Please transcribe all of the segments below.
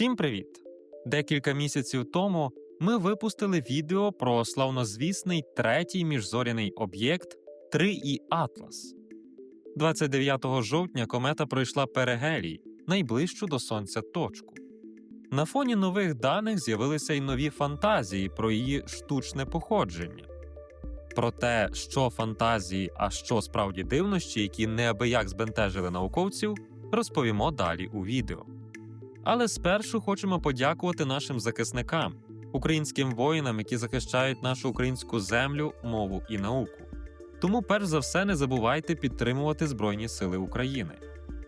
Всім привіт! Декілька місяців тому ми випустили відео про славнозвісний третій міжзоряний об'єкт 3І Атлас. 29 жовтня комета пройшла перигелій, найближчу до Сонця точку. На фоні нових даних з'явилися й нові фантазії про її штучне походження. Про те, що фантазії, а що справді дивнощі, які неабияк збентежили науковців, розповімо далі у відео. Але спершу хочемо подякувати нашим захисникам, українським воїнам, які захищають нашу українську землю, мову і науку. Тому, перш за все, не забувайте підтримувати Збройні Сили України.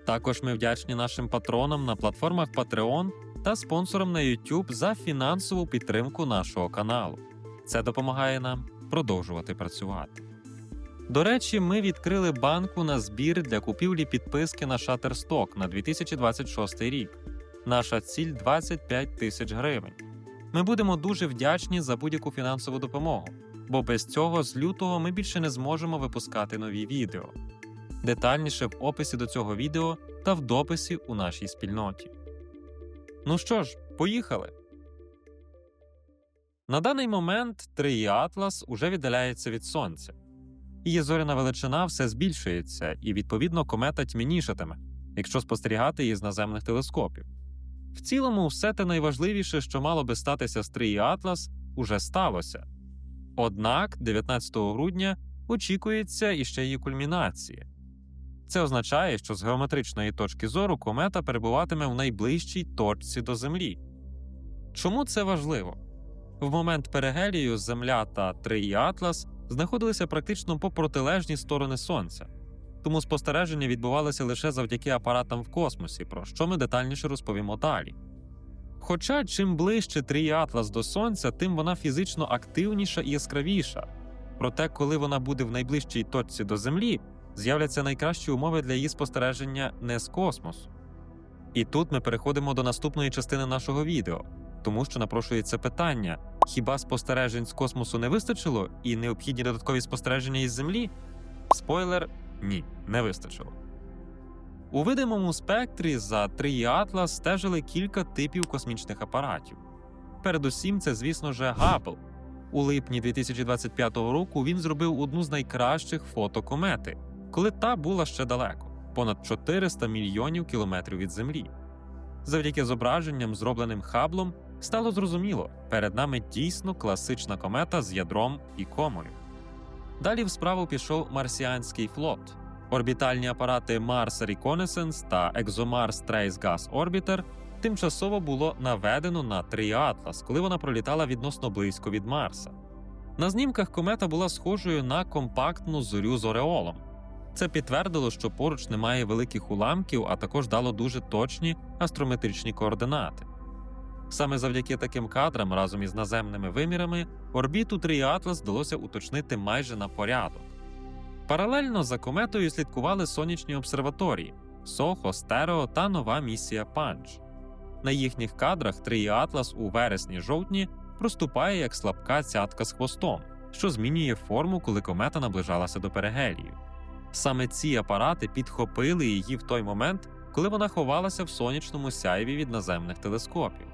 Також ми вдячні нашим патронам на платформах Patreon та спонсорам на YouTube за фінансову підтримку нашого каналу. Це допомагає нам продовжувати працювати. До речі, ми відкрили банку на збір для купівлі підписки на Shutterstock на 2026 рік. Наша ціль 25 тисяч гривень. Ми будемо дуже вдячні за будь-яку фінансову допомогу, бо без цього з лютого ми більше не зможемо випускати нові відео. Детальніше в описі до цього відео та в дописі у нашій спільноті. Ну що ж, поїхали! На даний момент 3 Атлас уже віддаляється від Сонця. Її зоряна величина все збільшується, і, відповідно, комета тьмянішатиме, якщо спостерігати її з наземних телескопів. В цілому, все те найважливіше, що мало би статися з 3 Атлас, уже сталося. Однак, 19 грудня очікується іще її кульмінація. Це означає, що з геометричної точки зору комета перебуватиме в найближчій точці до Землі. Чому це важливо? В момент перигелію Земля та 3 Атлас знаходилися практично по протилежні сторони Сонця, тому спостереження відбувалося лише завдяки апаратам в космосі, про що ми детальніше розповімо далі. Хоча чим ближче 3 Атлас до Сонця, тим вона фізично активніша і яскравіша. Проте, коли вона буде в найближчій точці до Землі, з'являться найкращі умови для її спостереження не з космосу. І тут ми переходимо до наступної частини нашого відео, тому що напрошується питання: хіба спостережень з космосу не вистачило і необхідні додаткові спостереження із Землі? Спойлер ні, не вистачило. У видимому спектрі за 3 Атлас стежили кілька типів космічних апаратів. Передусім, це, звісно ж, Габл. У липні 2025 року він зробив одну з найкращих фото комети, коли та була ще далеко понад 400 мільйонів кілометрів від Землі. Завдяки зображенням, зробленим Хаблом, стало зрозуміло, перед нами дійсно класична комета з ядром і комою. Далі в справу пішов марсіанський флот. Орбітальні апарати Mars Reconnaissance та ExoMars Trace Gas Orbiter тимчасово було наведено на 3 Атлас, коли вона пролітала відносно близько від Марса. На знімках комета була схожою на компактну зорю з Ореолом. Це підтвердило, що поруч немає великих уламків, а також дало дуже точні астрометричні координати. Саме завдяки таким кадрам разом із наземними вимірами орбіту 3 Атлас вдалося уточнити майже на порядок. Паралельно за кометою слідкували сонячні обсерваторії Сохо, Стерео та нова місія Панч. На їхніх кадрах 3 Атлас у вересні-жовтні проступає як слабка цятка з хвостом, що змінює форму, коли комета наближалася до перигелію. Саме ці апарати підхопили її в той момент, коли вона ховалася в сонячному сяйві від наземних телескопів.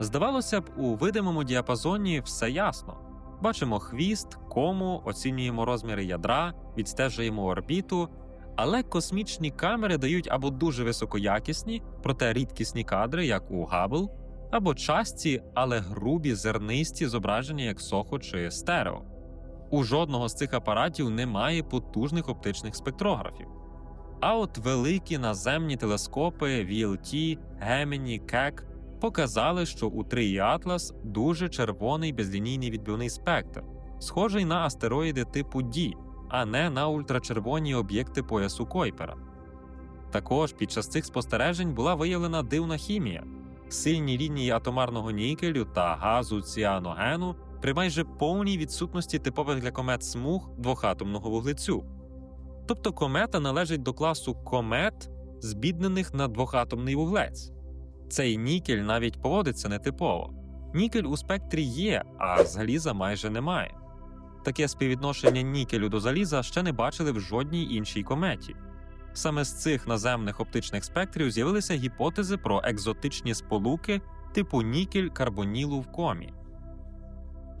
Здавалося б, у видимому діапазоні все ясно. Бачимо хвіст, кому, оцінюємо розміри ядра, відстежуємо орбіту, але космічні камери дають або дуже високоякісні, проте рідкісні кадри, як у Габл, або часті, але грубі зернисті зображення, як Сохо чи Стерео. У жодного з цих апаратів немає потужних оптичних спектрографів. А от великі наземні телескопи VLT, Gemini, Keck показали, що у 3 Атлас дуже червоний безлінійний відбивний спектр, схожий на астероїди типу D, а не на ультрачервоні об'єкти поясу Койпера. Також під час цих спостережень була виявлена дивна хімія, сильні лінії атомарного нікелю та газу ціаногену при майже повній відсутності типових для комет смуг двохатомного вуглецю. Тобто комета належить до класу комет, збіднених на двохатомний вуглець. Цей нікель навіть поводиться нетипово. Нікель у спектрі є, а заліза майже немає. Таке співвідношення нікелю до заліза ще не бачили в жодній іншій кометі. Саме з цих наземних оптичних спектрів з'явилися гіпотези про екзотичні сполуки типу нікель карбонілу в комі.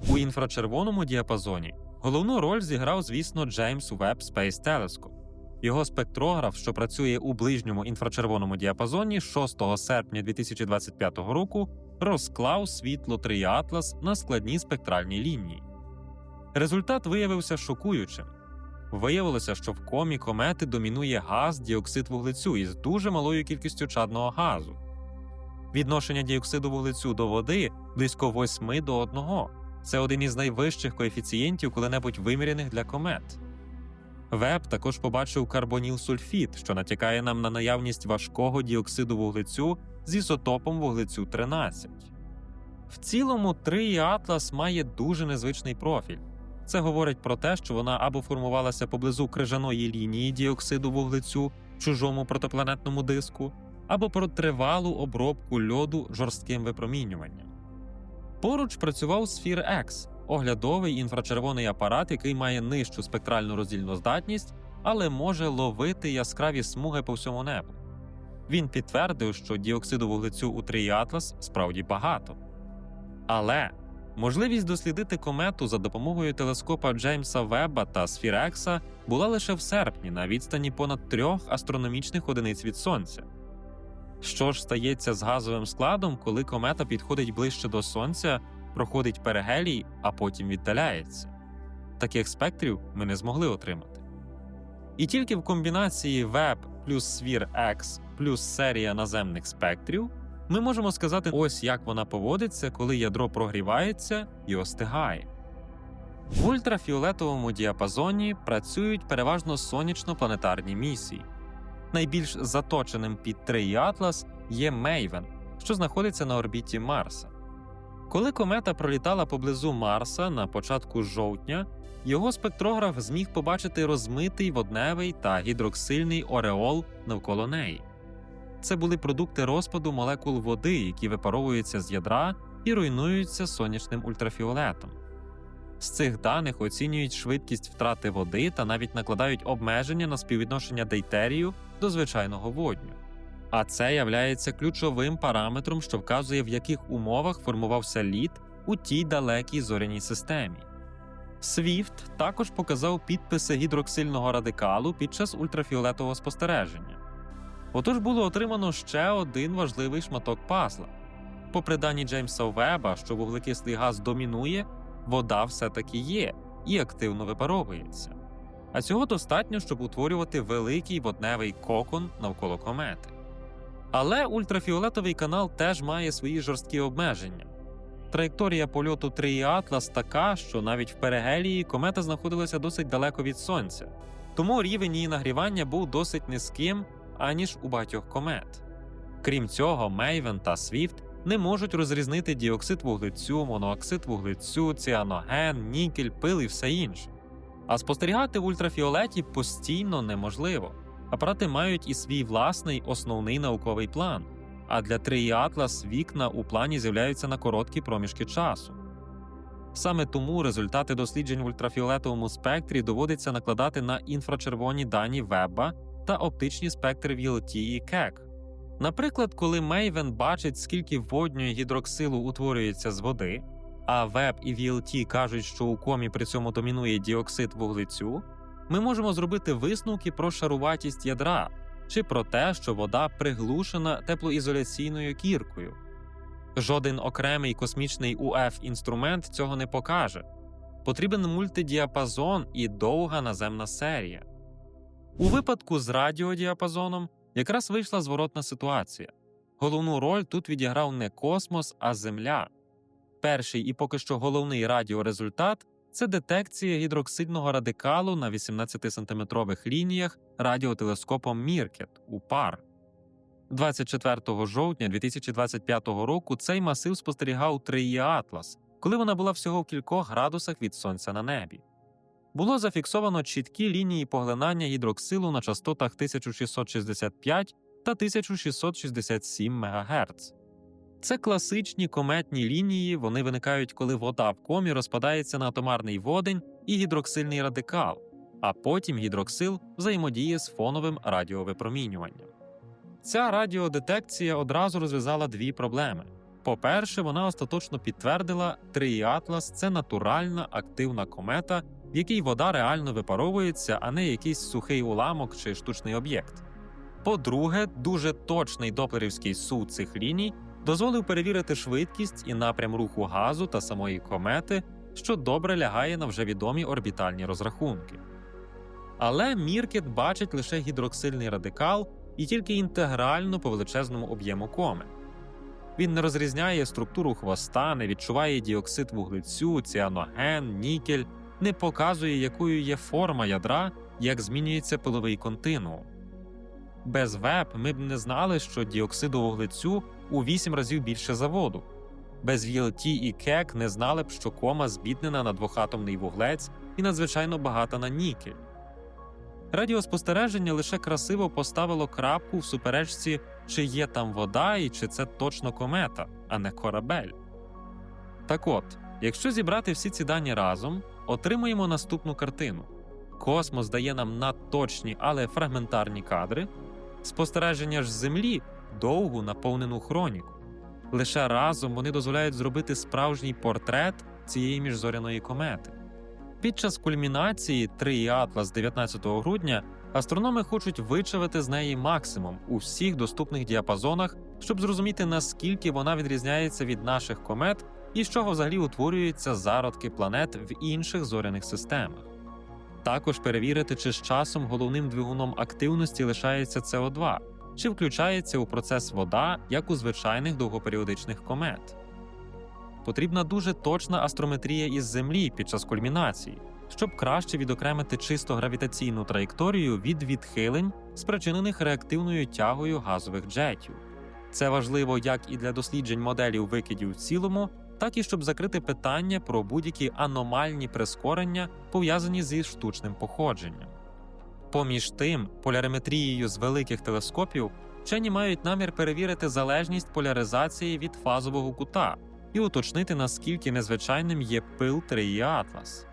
У інфрачервоному діапазоні головну роль зіграв, звісно, Джеймс Веб Space Telescope. Його спектрограф, що працює у ближньому інфрачервоному діапазоні, 6 серпня 2025 року розклав світло Атлас на складні спектральні лінії. Результат виявився шокуючим. Виявилося, що в комі комети домінує газ діоксид вуглецю із дуже малою кількістю чадного газу. Відношення діоксиду вуглецю до води близько 8 до 1. Це один із найвищих коефіцієнтів коли-небудь виміряних для комет. Веб також побачив карбоніл-сульфід, що натякає нам на наявність важкого діоксиду вуглецю з ізотопом вуглецю 13. В цілому, трий Атлас має дуже незвичний профіль. Це говорить про те, що вона або формувалася поблизу крижаної лінії діоксиду вуглецю в чужому протопланетному диску, або про тривалу обробку льоду жорстким випромінюванням. Поруч працював Сфір X – оглядовий інфрачервоний апарат, який має нижчу спектральну роздільну здатність, але може ловити яскраві смуги по всьому небу. Він підтвердив, що діоксиду вуглецю у Трій Атлас справді багато. Але можливість дослідити комету за допомогою телескопа Джеймса Веба та Сфірекса була лише в серпні на відстані понад трьох астрономічних одиниць від Сонця. Що ж стається з газовим складом, коли комета підходить ближче до Сонця, проходить перигелій, а потім віддаляється? Таких спектрів ми не змогли отримати. І тільки в комбінації Веб плюс Свір X плюс серія наземних спектрів ми можемо сказати, ось як вона поводиться, коли ядро прогрівається і остигає. В ультрафіолетовому діапазоні працюють переважно сонячно-планетарні місії. Найбільш заточеним під трий Атлас є Мейвен, що знаходиться на орбіті Марса. Коли комета пролітала поблизу Марса на початку жовтня, його спектрограф зміг побачити розмитий водневий та гідроксильний ореол навколо неї. Це були продукти розпаду молекул води, які випаровуються з ядра і руйнуються сонячним ультрафіолетом. З цих даних оцінюють швидкість втрати води та навіть накладають обмеження на співвідношення дейтерію до звичайного водню. А це являється ключовим параметром, що вказує, в яких умовах формувався лід у тій далекій зоряній системі. SWIFT також показав підписи гідроксильного радикалу під час ультрафіолетового спостереження. Отож було отримано ще один важливий шматок пазла. Попри дані Джеймса Веба, що вуглекислий газ домінує, вода все-таки є і активно випаровується. А цього достатньо, щоб утворювати великий водневий кокон навколо комети. Але ультрафіолетовий канал теж має свої жорсткі обмеження. Траєкторія польоту Трії Атлас така, що навіть в перигелії комета знаходилася досить далеко від Сонця, тому рівень її нагрівання був досить низьким, аніж у багатьох комет. Крім цього, Мейвен та Свіфт не можуть розрізнити діоксид вуглецю, монооксид вуглецю, ціаноген, нікель, пил і все інше. А спостерігати в ультрафіолеті постійно неможливо. Апарати мають і свій власний основний науковий план. А для Трії Атлас вікна у плані з'являються на короткі проміжки часу. Саме тому результати досліджень в ультрафіолетовому спектрі доводиться накладати на інфрачервоні дані Веба та оптичні спектри VLT і КЕК. Наприклад, коли Мейвен бачить, скільки водньої гідроксилу утворюється з води, а Веб і VLT кажуть, що у комі при цьому домінує діоксид вуглецю, ми можемо зробити висновки про шаруватість ядра чи про те, що вода приглушена теплоізоляційною кіркою. Жоден окремий космічний УФ інструмент цього не покаже. Потрібен мультидіапазон і довга наземна серія. У випадку з радіодіапазоном якраз вийшла зворотна ситуація. Головну роль тут відіграв не космос, а Земля. Перший і поки що головний радіорезультат це детекція гідроксидного радикалу на 18-сантиметрових лініях радіотелескопом Міркет у пар. 24 жовтня 2025 року цей масив спостерігав Триї Атлас, коли вона була всього в кількох градусах від сонця на небі. Було зафіксовано чіткі лінії поглинання гідроксилу на частотах 1665 та 1667 МГц. Це класичні кометні лінії, вони виникають, коли вода в комі розпадається на атомарний водень і гідроксильний радикал, а потім гідроксил взаємодіє з фоновим радіовипромінюванням. Ця радіодетекція одразу розв'язала дві проблеми. По-перше, вона остаточно підтвердила, Трій Атлас це натуральна активна комета, в якій вода реально випаровується, а не якийсь сухий уламок чи штучний об'єкт. По-друге, дуже точний доплерівський суд цих ліній дозволив перевірити швидкість і напрям руху газу та самої комети, що добре лягає на вже відомі орбітальні розрахунки. Але Міркет бачить лише гідроксильний радикал і тільки інтегрально по величезному об'єму коми. Він не розрізняє структуру хвоста, не відчуває діоксид вуглецю, ціаноген, нікель, не показує, якою є форма ядра, як змінюється пиловий континуум. Без ВЕП ми б не знали, що діоксиду вуглецю у 8 разів більше за воду. Без VLT і КЕК не знали б, що кома збіднена на двохатомний вуглець і надзвичайно багата на нікель. Радіоспостереження лише красиво поставило крапку в суперечці, чи є там вода і чи це точно комета, а не корабель. Так от, якщо зібрати всі ці дані разом, отримуємо наступну картину. Космос дає нам надточні, але фрагментарні кадри, спостереження ж з Землі довгу наповнену хроніку. Лише разом вони дозволяють зробити справжній портрет цієї міжзоряної комети. Під час кульмінації Трій Атлас 19 грудня астрономи хочуть вичавити з неї максимум у всіх доступних діапазонах, щоб зрозуміти, наскільки вона відрізняється від наших комет і з чого взагалі утворюються зародки планет в інших зоряних системах. Також перевірити, чи з часом головним двигуном активності лишається СО2, чи включається у процес вода, як у звичайних довгоперіодичних комет. Потрібна дуже точна астрометрія із Землі під час кульмінації, щоб краще відокремити чисто гравітаційну траєкторію від відхилень, спричинених реактивною тягою газових джетів. Це важливо як і для досліджень моделів викидів в цілому, так і щоб закрити питання про будь-які аномальні прискорення, пов'язані зі штучним походженням. Поміж тим, поляриметрією з великих телескопів вчені мають намір перевірити залежність поляризації від фазового кута і уточнити, наскільки незвичайним є пил Трії Атлас.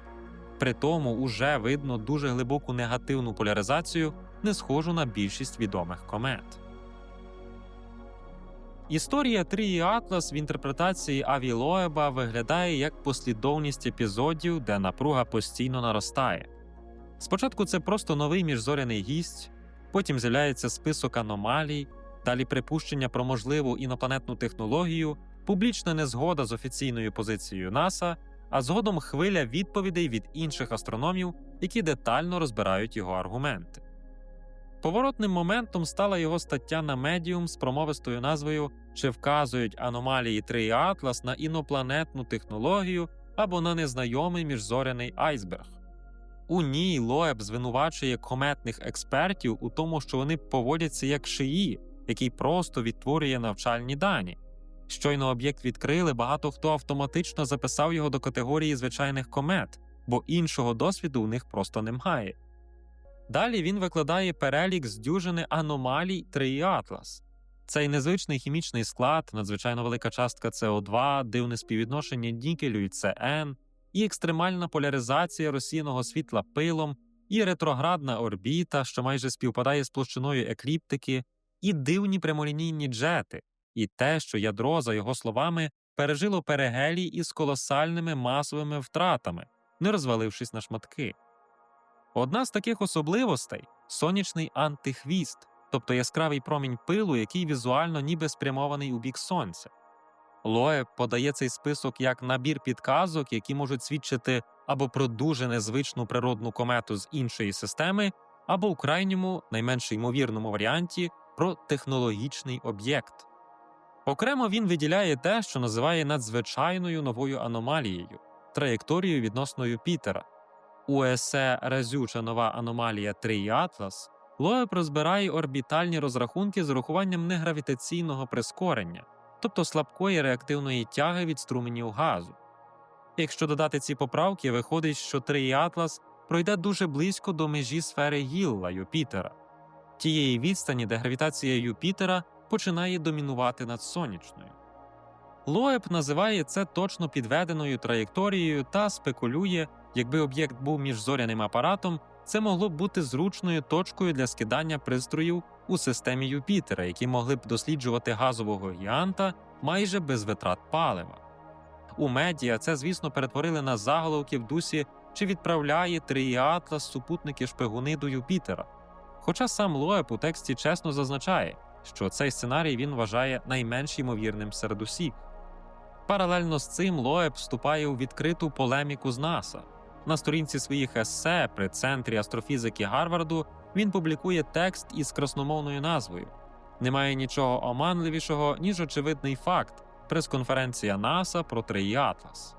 При тому уже видно дуже глибоку негативну поляризацію, не схожу на більшість відомих комет. Історія Трії Атлас в інтерпретації Аві Лоеба виглядає як послідовність епізодів, де напруга постійно наростає. Спочатку це просто новий міжзоряний гість, потім з'являється список аномалій, далі припущення про можливу інопланетну технологію, публічна незгода з офіційною позицією НАСА, а згодом хвиля відповідей від інших астрономів, які детально розбирають його аргументи. Поворотним моментом стала його стаття на Medium з промовистою назвою Чи вказують аномалії Трій Атлас на інопланетну технологію або на незнайомий міжзоряний айсберг. У ній Лоеб звинувачує кометних експертів у тому, що вони поводяться як шиї, який просто відтворює навчальні дані. Щойно об'єкт відкрили, багато хто автоматично записав його до категорії звичайних комет, бо іншого досвіду у них просто немає. Далі він викладає перелік з дюжини аномалій Трії Атлас. Цей незвичний хімічний склад, надзвичайно велика частка СО2, дивне співвідношення нікелю і ЦН, і екстремальна поляризація розсіяного світла пилом, і ретроградна орбіта, що майже співпадає з площиною екліптики, і дивні прямолінійні джети, і те, що ядро, за його словами, пережило перигелій із колосальними масовими втратами, не розвалившись на шматки. Одна з таких особливостей сонячний антихвіст, тобто яскравий промінь пилу, який візуально ніби спрямований у бік сонця. Лоеб подає цей список як набір підказок, які можуть свідчити або про дуже незвичну природну комету з іншої системи, або у крайньому, найменш ймовірному варіанті про технологічний об'єкт. Окремо він виділяє те, що називає надзвичайною новою аномалією траєкторією відносно Юпітера. У есе Разюча нова аномалія Трій Атлас Лоеб розбирає орбітальні розрахунки з урахуванням негравітаційного прискорення, тобто слабкої реактивної тяги від струменів газу. Якщо додати ці поправки, виходить, що Трій Атлас пройде дуже близько до межі сфери Гілла Юпітера, тієї відстані, де гравітація Юпітера починає домінувати над сонячною. Лоеб називає це точно підведеною траєкторією та спекулює, якби об'єкт був міжзоряним апаратом, це могло б бути зручною точкою для скидання пристроїв у системі Юпітера, які могли б досліджувати газового гіганта майже без витрат палива. У медіа це, звісно, перетворили на заголовки в дусі, чи відправляє Трій Атлас супутники шпигуни до Юпітера. Хоча сам Лоеб у тексті чесно зазначає, що цей сценарій він вважає найменш ймовірним серед усіх. Паралельно з цим Лоеб вступає у відкриту полеміку з НАСА. На сторінці своїх есе при центрі астрофізики Гарварду він публікує текст із красномовною назвою. Немає нічого оманливішого, ніж очевидний факт прес-конференція НАСА про Трий Атлас.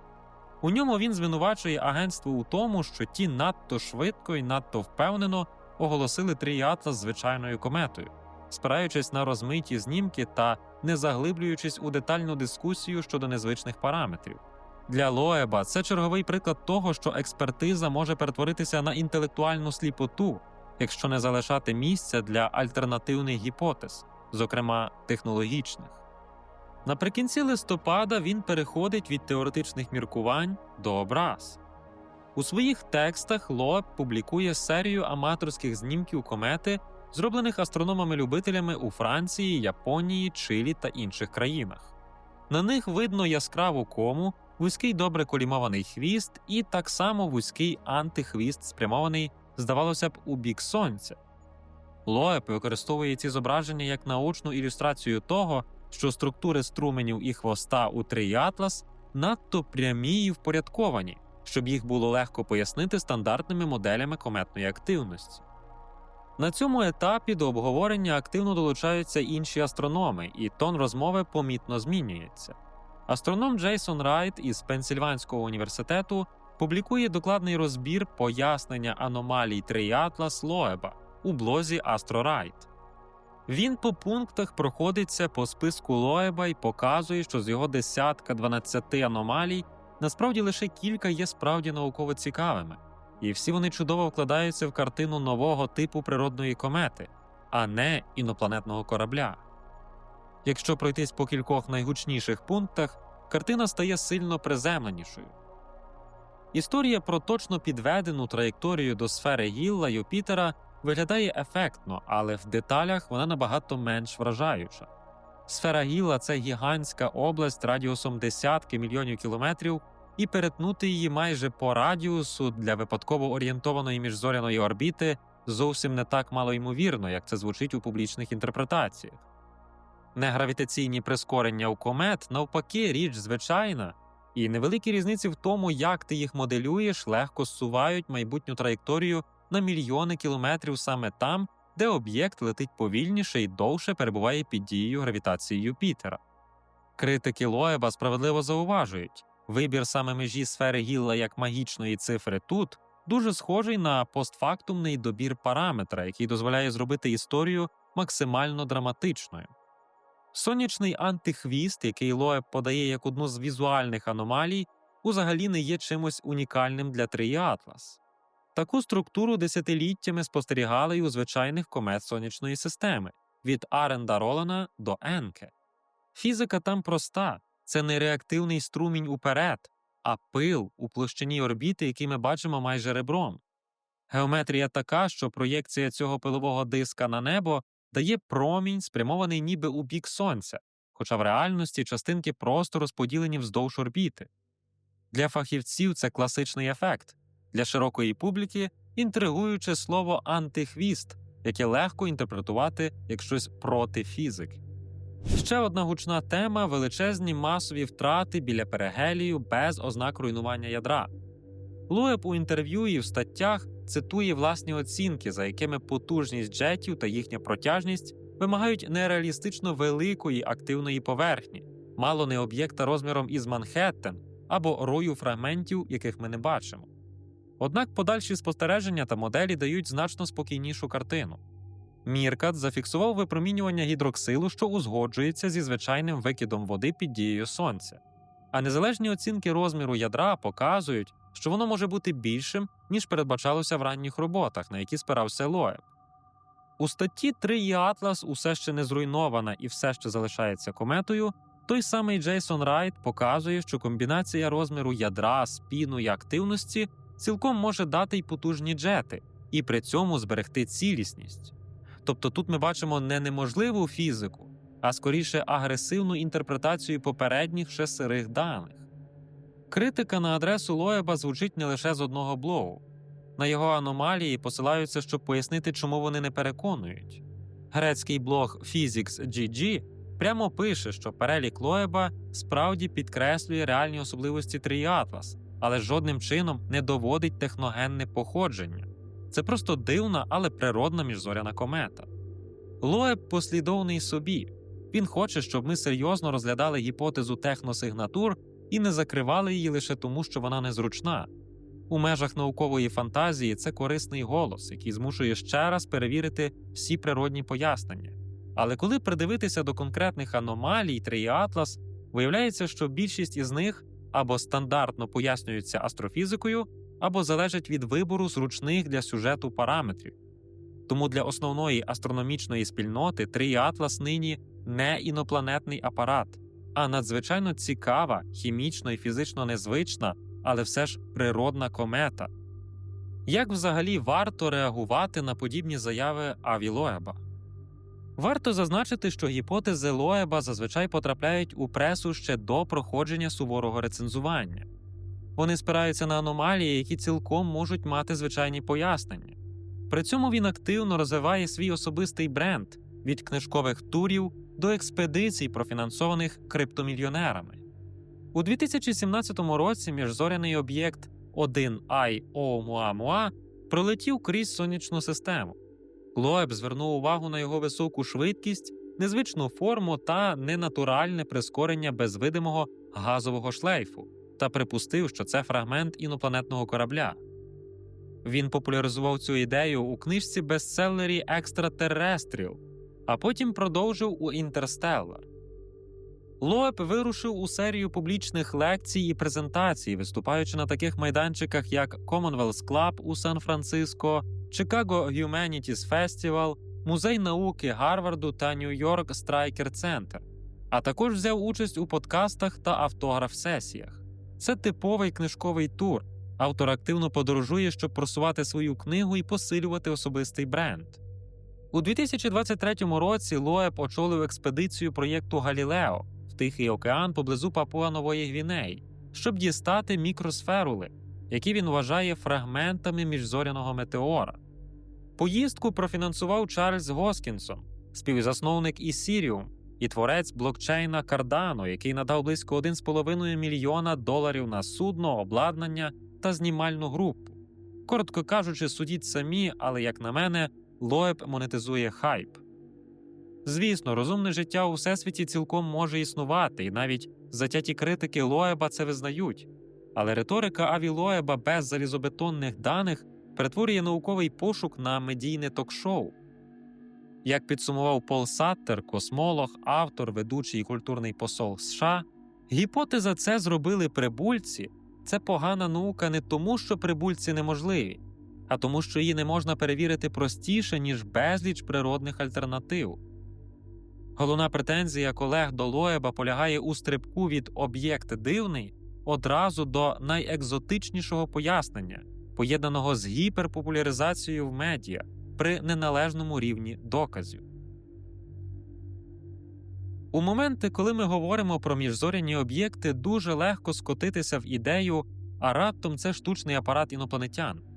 У ньому він звинувачує агентство у тому, що ті надто швидко і надто впевнено оголосили Трий Атлас звичайною кометою, спираючись на розмиті знімки та не заглиблюючись у детальну дискусію щодо незвичних параметрів. Для Лоеба це черговий приклад того, що експертиза може перетворитися на інтелектуальну сліпоту, якщо не залишати місця для альтернативних гіпотез, зокрема технологічних. Наприкінці листопада він переходить від теоретичних міркувань до образ. У своїх текстах Лоеб публікує серію аматорських знімків комети, зроблених астрономами-любителями у Франції, Японії, Чилі та інших країнах. На них видно яскраву кому, вузький добре колімований хвіст і так само вузький антихвіст, спрямований, здавалося б, у бік сонця. Лоеб використовує ці зображення як научну ілюстрацію того, що структури струменів і хвоста у Трий Атлас надто прямі і впорядковані, щоб їх було легко пояснити стандартними моделями кометної активності. На цьому етапі до обговорення активно долучаються інші астрономи, і тон розмови помітно змінюється. Астроном Джейсон Райт із Пенсільванського університету публікує докладний розбір пояснення аномалій Трий Атлас Лоеба у блозі AstroRite. Він по пунктах проходиться по списку Лоеба і показує, що з його десятка 12 аномалій насправді лише кілька є справді науково цікавими, і всі вони чудово вкладаються в картину нового типу природної комети, а не інопланетного корабля. Якщо пройтись по кількох найгучніших пунктах, картина стає сильно приземленішою. Історія про точно підведену траєкторію до сфери Гілла Юпітера виглядає ефектно, але в деталях вона набагато менш вражаюча. Сфера Гілла це гігантська область радіусом десятки мільйонів кілометрів, і перетнути її майже по радіусу для випадково орієнтованої міжзоряної орбіти зовсім не так малоймовірно, як це звучить у публічних інтерпретаціях. Негравітаційні прискорення у комет, навпаки, річ звичайна, і невеликі різниці в тому, як ти їх моделюєш, легко зсувають майбутню траєкторію на мільйони кілометрів саме там, де об'єкт летить повільніше і довше перебуває під дією гравітації Юпітера. Критики Лоеба справедливо зауважують, вибір саме межі сфери Гілла як магічної цифри тут дуже схожий на постфактумний добір параметра, який дозволяє зробити історію максимально драматичною. Сонячний антихвіст, який Лоеб подає як одну з візуальних аномалій, узагалі не є чимось унікальним для Трії Атлас. Таку структуру десятиліттями спостерігали й у звичайних комет сонячної системи від Аренда Ролана до Енке. Фізика там проста це не реактивний струмінь уперед, а пил у площині орбіти, який ми бачимо майже ребром. Геометрія така, що проєкція цього пилового диска на небо дає промінь, спрямований ніби у бік сонця, хоча в реальності частинки просто розподілені вздовж орбіти. Для фахівців це класичний ефект, для широкої публіки інтригуюче слово антихвіст, яке легко інтерпретувати як щось проти фізики. Ще одна гучна тема величезні масові втрати біля перигелію без ознак руйнування ядра. Луеб у інтерв'ю і в статтях цитує власні оцінки, за якими потужність джетів та їхня протяжність вимагають нереалістично великої активної поверхні, мало не об'єкта розміром із Манхеттен або рою фрагментів, яких ми не бачимо. Однак подальші спостереження та моделі дають значно спокійнішу картину. Міркат зафіксував випромінювання гідроксилу, що узгоджується зі звичайним викидом води під дією сонця, а незалежні оцінки розміру ядра показують, що воно може бути більшим, ніж передбачалося в ранніх роботах, на які спирався Лоеб. У статті 3 і Атлас усе ще не зруйнована і все ще залишається кометою. Той самий Джейсон Райт показує, що комбінація розміру ядра, спіну і активності цілком може дати й потужні джети, і при цьому зберегти цілісність. Тобто тут ми бачимо не неможливу фізику, а скоріше агресивну інтерпретацію попередніх ще даних. Критика на адресу Лоеба звучить не лише з одного блогу. На його аномалії посилаються, щоб пояснити, чому вони не переконують. Грецький блог Physics.gg прямо пише, що перелік Лоеба справді підкреслює реальні особливості Тріатлас, але жодним чином не доводить техногенне походження. Це просто дивна, але природна міжзоряна комета. Лоеб послідовний собі. Він хоче, щоб ми серйозно розглядали гіпотезу техносигнатур і не закривали її лише тому, що вона незручна. У межах наукової фантазії це корисний голос, який змушує ще раз перевірити всі природні пояснення. Але коли придивитися до конкретних аномалій Триатлас, виявляється, що більшість із них або стандартно пояснюються астрофізикою, або залежать від вибору зручних для сюжету параметрів. Тому для основної астрономічної спільноти Триатлас нині не інопланетний апарат, а надзвичайно цікава, хімічно і фізично незвична, але все ж природна комета. Як взагалі варто реагувати на подібні заяви Аві Лоеба? Варто зазначити, що гіпотези Лоеба зазвичай потрапляють у пресу ще до проходження суворого рецензування. Вони спираються на аномалії, які цілком можуть мати звичайні пояснення. При цьому він активно розвиває свій особистий бренд від книжкових турів до експедицій, профінансованих криптомільйонерами. У 2017 році міжзоряний об'єкт 1I Оумуамуа пролетів крізь сонячну систему. Лоеб звернув увагу на його високу швидкість, незвичну форму та ненатуральне прискорення без видимого газового шлейфу та припустив, що це фрагмент інопланетного корабля. Він популяризував цю ідею у книжці бестселері Екстратерестріл, а потім продовжив у Інтерстеллар. Лоеб вирушив у серію публічних лекцій і презентацій, виступаючи на таких майданчиках, як Commonwealth Club у Сан-Франциско, Chicago Humanities Festival, Музей науки Гарварду та Нью-Йорк Страйкер Центр, а також взяв участь у подкастах та автограф-сесіях. Це типовий книжковий тур. Автор активно подорожує, щоб просувати свою книгу і посилювати особистий бренд. У 2023 році Лоеб очолив експедицію проєкту Галілео в Тихий океан поблизу Папуа Нової Гвінеї, щоб дістати мікросферули, які він вважає фрагментами міжзоряного метеора. Поїздку профінансував Чарльз Госкінсон, співзасновник Ісіріум і творець блокчейна Cardano, який надав близько 1,5 мільйона доларів на судно, обладнання та знімальну групу. Коротко кажучи, судіть самі, але, як на мене, Лоеб монетизує хайп. Звісно, розумне життя у всесвіті цілком може існувати, і навіть затяті критики Лоеба це визнають. Але риторика Аві Лоеба без залізобетонних даних перетворює науковий пошук на медійне ток-шоу. Як підсумував Пол Саттер, космолог, автор, ведучий і культурний посол США, гіпотеза це зробили прибульці. Це погана наука не тому, що прибульці неможливі, а тому, що її не можна перевірити простіше, ніж безліч природних альтернатив. Головна претензія колег до Лоеба полягає у стрибку від об'єкт дивний одразу до найекзотичнішого пояснення, поєднаного з гіперпопуляризацією в медіа при неналежному рівні доказів. У моменти, коли ми говоримо про міжзоряні об'єкти, дуже легко скотитися в ідею, а раптом це штучний апарат інопланетян.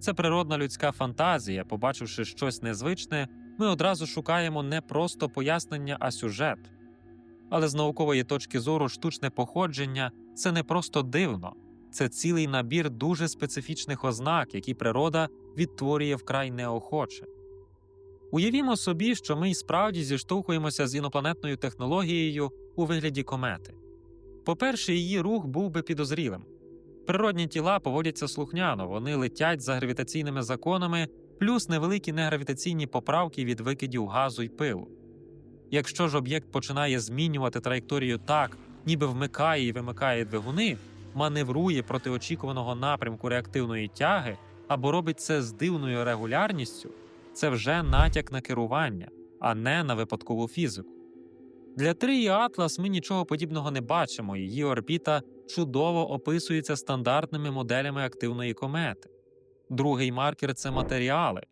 Це природна людська фантазія, побачивши щось незвичне, ми одразу шукаємо не просто пояснення, а сюжет. Але з наукової точки зору штучне походження це не просто дивно, це цілий набір дуже специфічних ознак, які природа відтворює вкрай неохоче. Уявімо собі, що ми й справді зіштовхуємося з інопланетною технологією у вигляді комети. По-перше, її рух був би підозрілим. Природні тіла поводяться слухняно, вони летять за гравітаційними законами, плюс невеликі негравітаційні поправки від викидів газу й пилу. Якщо ж об'єкт починає змінювати траєкторію так, ніби вмикає і вимикає двигуни, маневрує проти очікуваного напрямку реактивної тяги або робить це з дивною регулярністю, це вже натяк на керування, а не на випадкову фізику. Для Трії Атлас ми нічого подібного не бачимо, її орбіта чудово описується стандартними моделями активної комети. Другий маркер це матеріали.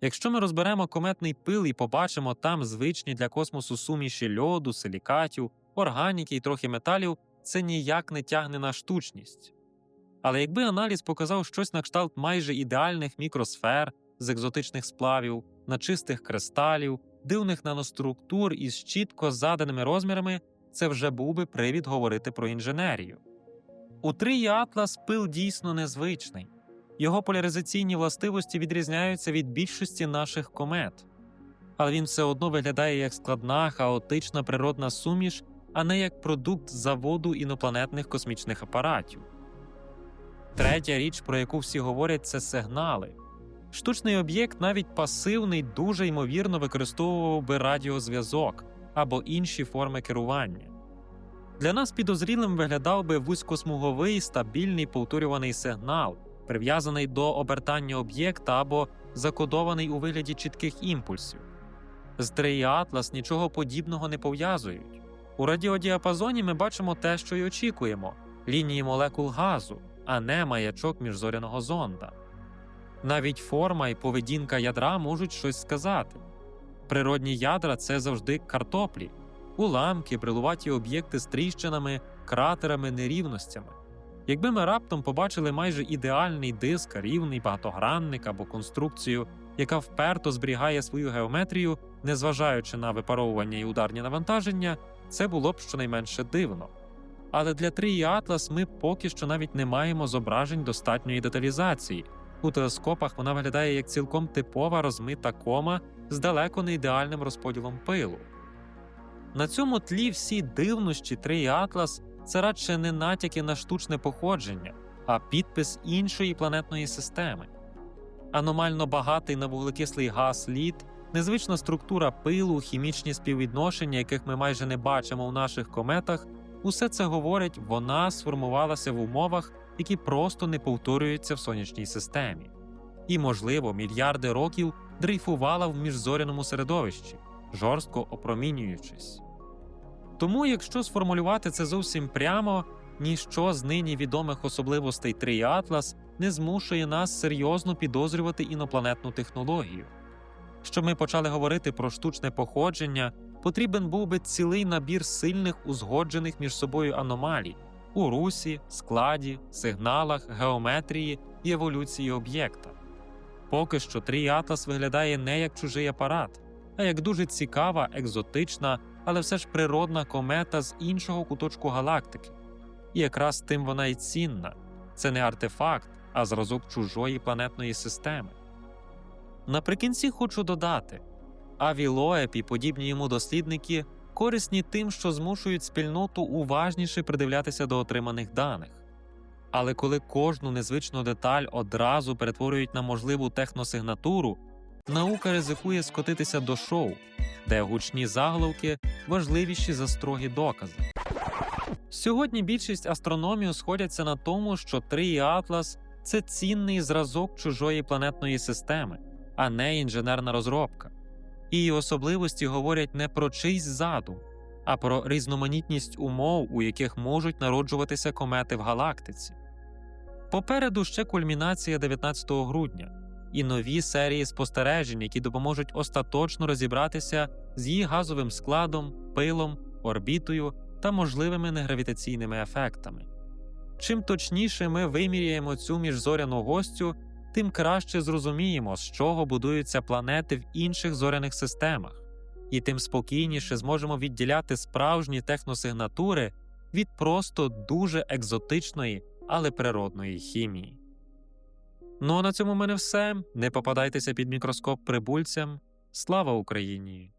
Якщо ми розберемо кометний пил і побачимо там звичні для космосу суміші льоду, силікатів, органіки і трохи металів, це ніяк не тягне на штучність. Але якби аналіз показав щось на кшталт майже ідеальних мікросфер з екзотичних сплавів, начистих кристалів, дивних наноструктур із чітко заданими розмірами, це вже був би привід говорити про інженерію. У трії Атлас пил дійсно незвичний. Його поляризаційні властивості відрізняються від більшості наших комет, але він все одно виглядає як складна, хаотична природна суміш, а не як продукт заводу інопланетних космічних апаратів. Третя річ, про яку всі говорять, це сигнали. Штучний об'єкт, навіть пасивний, дуже ймовірно використовував би радіозв'язок або інші форми керування. Для нас підозрілим виглядав би вузькосмуговий стабільний повторюваний сигнал, прив'язаний до обертання об'єкта або закодований у вигляді чітких імпульсів. З Трей Атлас нічого подібного не пов'язують. У радіодіапазоні ми бачимо те, що й очікуємо лінії молекул газу, а не маячок міжзоряного зонда. Навіть форма і поведінка ядра можуть щось сказати. Природні ядра це завжди картоплі, уламки, брилуваті об'єкти з тріщинами, кратерами, нерівностями. Якби ми раптом побачили майже ідеальний диск, рівний багатогранник або конструкцію, яка вперто зберігає свою геометрію, незважаючи на випаровування і ударні навантаження, це було б щонайменше дивно. Але для трії Атлас ми поки що навіть не маємо зображень достатньої деталізації. У телескопах вона виглядає як цілком типова розмита кома з далеко не ідеальним розподілом пилу. На цьому тлі всі дивнощі трії Атлас це радше не натяки на штучне походження, а підпис іншої планетної системи. Аномально багатий на вуглекислий газ лід, незвична структура пилу, хімічні співвідношення, яких ми майже не бачимо у наших кометах, усе це говорить, вона сформувалася в умовах, які просто не повторюються в сонячній системі, і, можливо, мільярди років дрейфувала в міжзоряному середовищі, жорстко опромінюючись. Тому, якщо сформулювати це зовсім прямо, ніщо з нині відомих особливостей Трії Атлас не змушує нас серйозно підозрювати інопланетну технологію. Щоб ми почали говорити про штучне походження, потрібен був би цілий набір сильних узгоджених між собою аномалій у русі, складі, сигналах, геометрії і еволюції об'єкта. Поки що Трій Атлас виглядає не як чужий апарат, а як дуже цікава, екзотична, але все ж природна комета з іншого куточку галактики. І якраз тим вона й цінна це не артефакт, а зразок чужої планетної системи. Наприкінці хочу додати Авілоеп і подібні йому дослідники корисні тим, що змушують спільноту уважніше придивлятися до отриманих даних. Але коли кожну незвичну деталь одразу перетворюють на можливу техносигнатуру, наука ризикує скотитися до шоу, де гучні заголовки важливіші за строгі докази. Сьогодні більшість астрономію сходяться на тому, що Трій Атлас це цінний зразок чужої планетної системи, а не інженерна розробка. Її особливості говорять не про чийсь задум, а про різноманітність умов, у яких можуть народжуватися комети в галактиці. Попереду ще кульмінація 19 грудня і нові серії спостережень, які допоможуть остаточно розібратися з її газовим складом, пилом, орбітою та можливими негравітаційними ефектами. Чим точніше ми виміряємо цю міжзоряну гостю, тим краще зрозуміємо, з чого будуються планети в інших зоряних системах, і тим спокійніше зможемо відділяти справжні техносигнатури від просто дуже екзотичної, але природної хімії. Ну а на цьому в мене все. Не попадайтеся під мікроскоп прибульцям. Слава Україні!